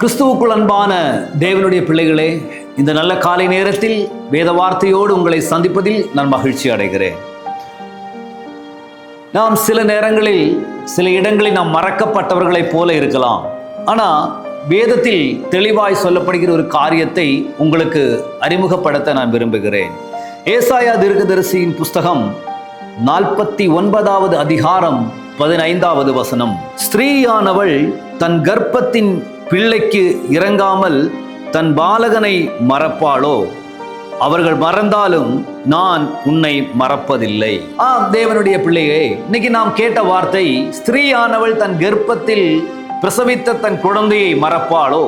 கிறிஸ்துவுக்குள் அன்பான தேவனுடைய பிள்ளைகளே இந்த நல்ல காலை நேரத்தில் வேத வார்த்தையோடு உங்களை சந்திப்பதில் நான் மகிழ்ச்சி அடைகிறேன். நாம் சில நேரங்களில் சில இடங்களில் நாம் மறக்கப்பட்டவர்களைப் போல இருக்கலாம். ஆனால் வேதத்தில் தெளிவாய் சொல்லப்படுகிற ஒரு காரியத்தை உங்களுக்கு அறிமுகப்படுத்த நான் விரும்புகிறேன். ஏசாயா தீர்க்கதரிசியின் புஸ்தகம் நாற்பத்தி ஒன்பதாவது அதிகாரம் பதினைந்தாவது வசனம். ஸ்திரீயானவள் தன் கர்ப்பத்தின் பிள்ளைக்கு இறங்காமல் தன் பாலகனை மறப்பாளோ? அவர்கள் மறந்தாலும் நான் உன்னை மறப்பதில்லை. ஆ தேவனுடைய பிள்ளையே இன்னைக்கு நாம் கேட்ட வார்த்தை ஸ்திரீயானவள் தன் கர்ப்பத்தில் பிரசவித்த தன் குழந்தையை மறப்பாளோ?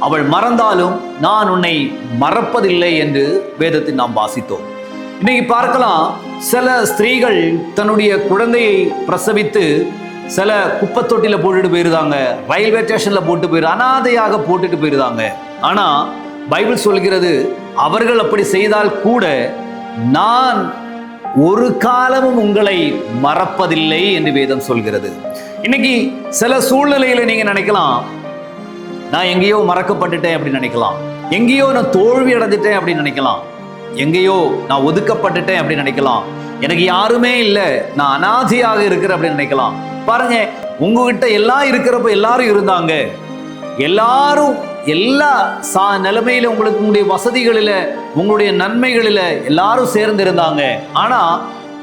அவள் மறந்தாலும் நான் உன்னை மறப்பதில்லை என்று வேதத்தில் நாம் வாசித்தோம். இன்னைக்கு பார்க்கலாம் சில ஸ்திரீகள் தன்னுடைய குழந்தையை பிரசவித்து சில குப்பை தொட்டில போட்டுட்டு போயிருந்தாங்க. ரயில்வே ஸ்டேஷன்ல போட்டு போயிரு அனாதையாக போட்டுட்டு போயிருந்தாங்க. ஆனா பைபிள் சொல்கிறது அவர்கள் அப்படி செய்தால் கூட நான் ஒரு காலமும் உங்களை மறப்பதில்லை என்று வேதம் சொல்கிறது. இன்னைக்கு சில சூழ்நிலையில நீங்க நினைக்கலாம் நான் எங்கேயோ மறக்கப்பட்டுட்டேன் அப்படின்னு நினைக்கலாம். எங்கேயோ நான் தோல்வி அடைஞ்சிட்டேன் அப்படின்னு நினைக்கலாம். எங்கேயோ நான் ஒதுக்கப்பட்டுட்டேன் அப்படின்னு நினைக்கலாம். எனக்கு யாருமே இல்லை. நான் அனாதியாக இருக்கிறேன் அப்படின்னு நினைக்கலாம். பாருங்க உங்ககிட்ட எல்லாம் இருக்கிறப்ப எல்லாரும் இருந்தாங்க. எல்லாரும் எல்லா சா நிலைமையில உங்களுக்கு உங்களுடைய வசதிகளில் உங்களுடைய நன்மைகளில் எல்லாரும் சேர்ந்து இருந்தாங்க. ஆனா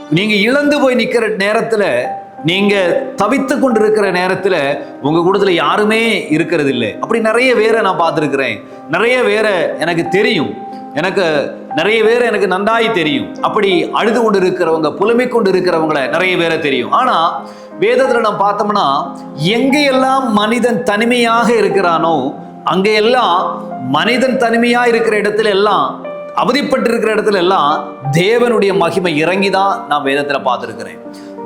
நீங்க இழந்து போய் நிற்கிற நேரத்தில் நீங்க தவித்து கொண்டிருக்கிற நேரத்தில் உங்க கூடத்தில் யாருமே இருக்கிறது இல்லை அப்படி நிறைய பேரை நான் பார்த்துருக்குறேன். நிறைய பேரை எனக்கு தெரியும். எனக்கு நிறைய பேர் எனக்கு நன்றாய் தெரியும். அப்படி அழுது கொண்டு இருக்கிறவங்க புலமை கொண்டு இருக்கிறவங்கள நிறைய பேரை தெரியும். ஆனா வேதத்துல நம்ம பார்த்தோம்னா எங்கெல்லாம் மனிதன் தனிமையாக இருக்கிறானோ அங்கெல்லாம் மனிதன் தனிமையா இருக்கிற இடத்துல எல்லாம் அவதிப்பட்டிருக்கிற இடத்துல எல்லாம் தேவனுடைய மகிமை இறங்கி தான் நான் வேதத்துல பார்த்துருக்கிறேன்.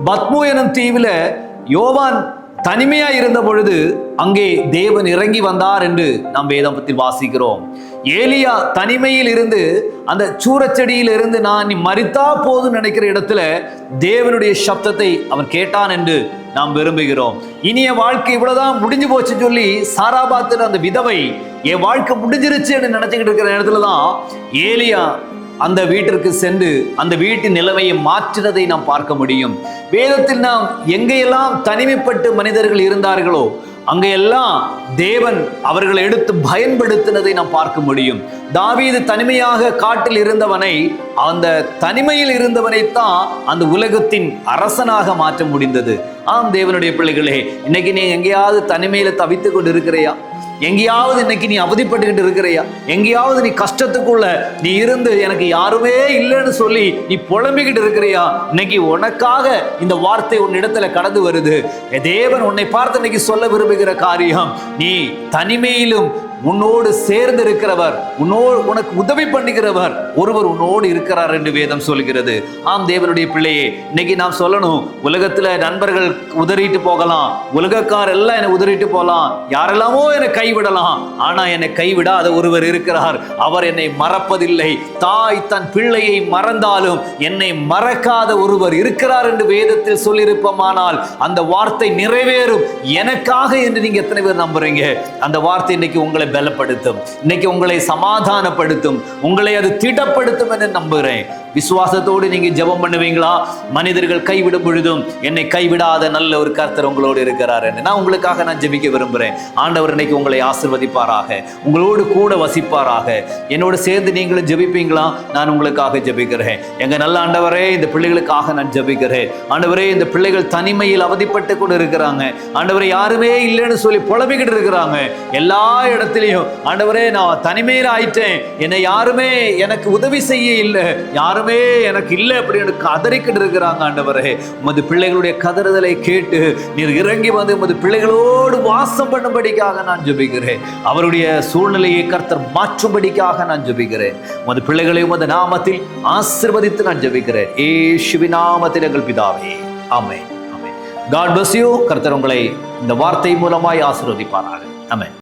பத்மு எனும் தீவுல யோவான் தனிமையா இருந்த பொழுது அங்கே தேவன் இறங்கி வந்தார் என்று நாம் வேதம் பற்றி வாசிக்கிறோம். ஏலியா தனிமையில் இருந்து அந்த சூரச்செடியில் இருந்து நான் நீ மறித்தா போதும் நினைக்கிற இடத்துல தேவனுடைய சப்தத்தை அவன் கேட்டான் என்று நாம் விரும்புகிறோம். இனிய வாழ்க்கை இவ்வளவுதான் முடிஞ்சு போச்சு சொல்லி சாராபாத்தில் அந்த விதவை என் வாழ்க்கை முடிஞ்சிருச்சு என்று நினைச்சுக்கிட்டு இருக்கிற இடத்துல தான் ஏலியா அந்த வீட்டிற்கு சென்று அந்த வீட்டின் நிலைமையை மாற்றினதை நாம் பார்க்க முடியும். வேதத்தில் நாம் எங்கெல்லாம் தனிமைப்பட்டு மனிதர்கள் இருந்தார்களோ அங்கெல்லாம் தேவன் அவர்களை எடுத்து பயன்படுத்தினதை நாம் பார்க்க முடியும். தாவீது தனிமையாக காட்டில் இருந்தவனை அந்த தனிமையில் இருந்தவனைத்தான் அந்த உலகத்தின் அரசனாக மாற்ற முடிந்தது. ஆம் தேவனுடைய பிள்ளைகளே இன்னைக்கு நீ எங்கேயாவது தனிமையில தவித்து கொண்டு இருக்கிறையா எங்கேயாவது இன்னைக்கு நீ அவதிப்பட்டுக்கிட்டு இருக்கிறையா? எங்கேயாவது நீ கஷ்டத்துக்குள்ள நீ இருந்து எனக்கு யாருமே இல்லைன்னு சொல்லி நீ புலம்பிக்கிட்டு இருக்கிறியா? இன்னைக்கு உனக்காக இந்த வார்த்தை உன் இடத்துல கடந்து வருது. தேவன் உன்னை பார்த்து இன்னைக்கு சொல்ல விரும்புகிற காரியம் நீ தனிமையிலும் உன்னோடு சேர்ந்து இருக்கிறவர் உன்னோடு உனக்கு உதவி பண்ணுகிறவர் ஒருவர் உன்னோடு இருக்கிறார் என்று வேதம் சொல்கிறது. ஆம் தேவனுடைய பிள்ளையே இன்னைக்கு நாம் சொல்லணும் உலகத்துல நண்பர்கள் உதறிட்டு போகலாம் உலகக்கார் எல்லாம் என்னை உதறிட்டு போகலாம் யாரெல்லாமோ என்னை கைவிடலாம் ஆனா என்னை கைவிடாத ஒருவர் இருக்கிறார். அவர் என்னை மறப்பதில்லை. தாய் தன் பிள்ளையை மறந்தாலும் என்னை மறக்காத ஒருவர் இருக்கிறார் என்று வேதத்தில் சொல்லியிருப்போமானால் அந்த வார்த்தை நிறைவேறும். எனக்காக என்று நீங்க எத்தனை பேர் நம்புறீங்க? அந்த வார்த்தை இன்னைக்கு உங்களை பலப்படுத்தும். இன்னைக்கு உங்களை சமாதானப்படுத்தும். உங்களை அது திடப்படுத்தும் என்று நம்புகிறேன். விசுவாசத்தோடு நீங்க ஜெபம் பண்ணுவீங்களா? மனிதர்கள் கைவிடும் பொழுதும் என்னை கைவிடாத நல்ல ஒரு கர்த்தர் உங்களோடு இருக்கிறார் நான் உங்களுக்காக நான் ஜெபிக்க விரும்புகிறேன் ஆண்டவர் இன்னைக்கு உங்களை ஆசிர்வதிப்பாராக. உங்களோடு கூட வசிப்பாராக. என்னோட சேர்ந்து நீங்களும் ஜெபிப்பீங்களா? நான் உங்களுக்காக ஜெபிக்கிறேன். எங்க நல்ல ஆண்டவரே இந்த பிள்ளைகளுக்காக நான் ஜெபிக்கிறேன். ஆண்டவரே இந்த பிள்ளைகள் தனிமையில் அவதிப்பட்டு கொண்டு இருக்கிறாங்க ஆண்டவரே யாருமே இல்லைன்னு சொல்லி புலம்பிக்கிட்டு இருக்கிறாங்க. எல்லா இடத்துலையும். ஆண்டவரே நான் தனிமையில் ஆயிட்டேன். என்னை யாருமே எனக்கு உதவி செய்ய இல்லை யாரும் எனக்கு இல்லை அப்படின்னு கதறிக்கிட்டு இருக்கிறாங்க ஆண்டவரே. உமது பிள்ளைகளுடைய கதறுதலை கேட்டு நீர் இறங்கி வந்து உமது பிள்ளைகளோடு வாசம் பண்ணும்படிக்காக நான் ஜபிக்கிறேன். அவருடைய சூழ்நிலையை கர்த்தர் மாற்றும்படிக்காக நான் ஜபிக்கிறேன். உமது பிள்ளைகளை உமது நாமத்தில் ஆசிர்வதித்து நான் ஜபிக்கிறேன். ஏசுவி நாமத்தில் எங்கள் பிதாவே. Amen. Amen. God bless you கர்த்தர் உங்களை இந்த வார்த்தை மூலமாய் ஆசிர்வதிப்பார்கள் ஆமென்.